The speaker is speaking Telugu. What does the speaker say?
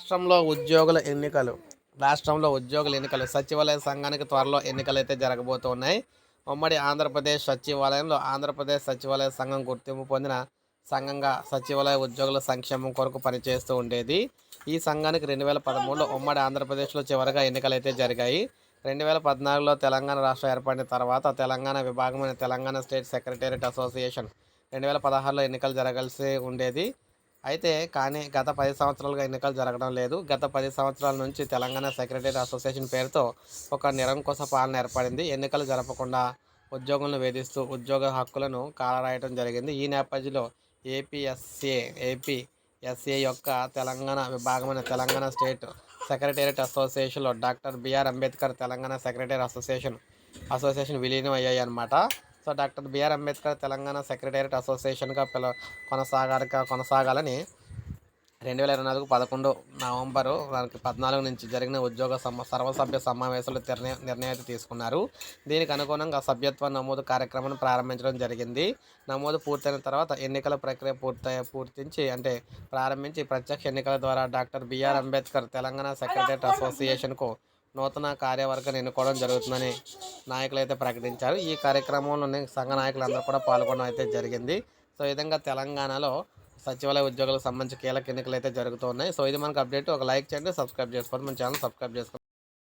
రాష్ట్రంలో ఉద్యోగుల ఎన్నికలు రాష్ట్రంలో ఉద్యోగుల ఎన్నికలు సచివాలయ సంఘానికి త్వరలో ఎన్నికలు అయితే జరగబోతున్నాయి. ఉమ్మడి ఆంధ్రప్రదేశ్ సచివాలయంలో ఆంధ్రప్రదేశ్ సచివాలయ సంఘం గుర్తింపు పొందిన సంఘంగా సచివాలయ ఉద్యోగుల సంక్షేమం కొరకు పనిచేస్తూ ఉండేది. ఈ సంఘానికి రెండు వేల పదమూడులో ఉమ్మడి ఆంధ్రప్రదేశ్లో చివరిగా ఎన్నికలు అయితే జరిగాయి. రెండు వేల పద్నాలుగులో తెలంగాణ రాష్ట్రం ఏర్పడిన తర్వాత తెలంగాణ విభాగమైన తెలంగాణ స్టేట్ సెక్రటేరియట్ అసోసియేషన్ రెండు వేల పదహారులో ఎన్నికలు జరగాల్సి ఉండేది. అయితే కానీ గత పది సంవత్సరాలుగా ఎన్నికలు జరగడం లేదు. గత పది సంవత్సరాల నుంచి తెలంగాణ సెక్రటరీ అసోసియేషన్ పేరుతో ఒక నిరంకుశ పాలన ఏర్పడింది. ఎన్నికలు జరపకుండా ఉద్యోగులను వేధిస్తూ ఉద్యోగ హక్కులను కాలరాయడం జరిగింది. ఈ నేపథ్యంలో ఏపీఎస్ఏ ఏపీఎస్ఏ యొక్క తెలంగాణ విభాగమైన తెలంగాణ స్టేట్ సెక్రటేరియట్ అసోసియేషన్లో doctor BR Ambedkar Telangana secretary association association విలీనం అయ్యాయి అన్నమాట so doctor BR Ambedkar Telangana secretariat అసోసియేషన్గా పిల కొనసాగాక కొనసాగాలని రెండు వేల ఇరవై నాలుగు పదకొండు నవంబరు దానికి పద్నాలుగు నుంచి జరిగిన ఉద్యోగ సమ సర్వసభ్య సమావేశంలో నిర్ణయ నిర్ణయం తీసుకున్నారు. దీనికి అనుగుణంగా సభ్యత్వ నమోదు కార్యక్రమాన్ని ప్రారంభించడం జరిగింది. నమోదు పూర్తయిన తర్వాత ఎన్నికల ప్రక్రియ పూర్తయి పూర్తించి అంటే ప్రారంభించి ప్రత్యక్ష ఎన్నికల ద్వారా doctor BR Ambedkar Telangana secretariat అసోసియేషన్కు నూతన కార్యవర్గాన్ని ఎన్నుకోవడం జరుగుతుందని నాయకులు అయితే ప్రకటించారు. ఈ కార్యక్రమంలో సంఘ నాయకులందరూ కూడా పాల్గొనడం అయితే జరిగింది. సో ఈ విధంగా తెలంగాణలో సచివాలయ ఉద్యోగులకు సంబంధించి కీలక ఎన్నికలు అయితే జరుగుతున్నాయి. సో ఇది మనకు అప్డేట్. ఒక లైక్ చేయండి సబ్స్క్రైబ్ చేసుకోండి. మన ఛానల్ సబ్స్క్రైబ్ చేసుకోండి.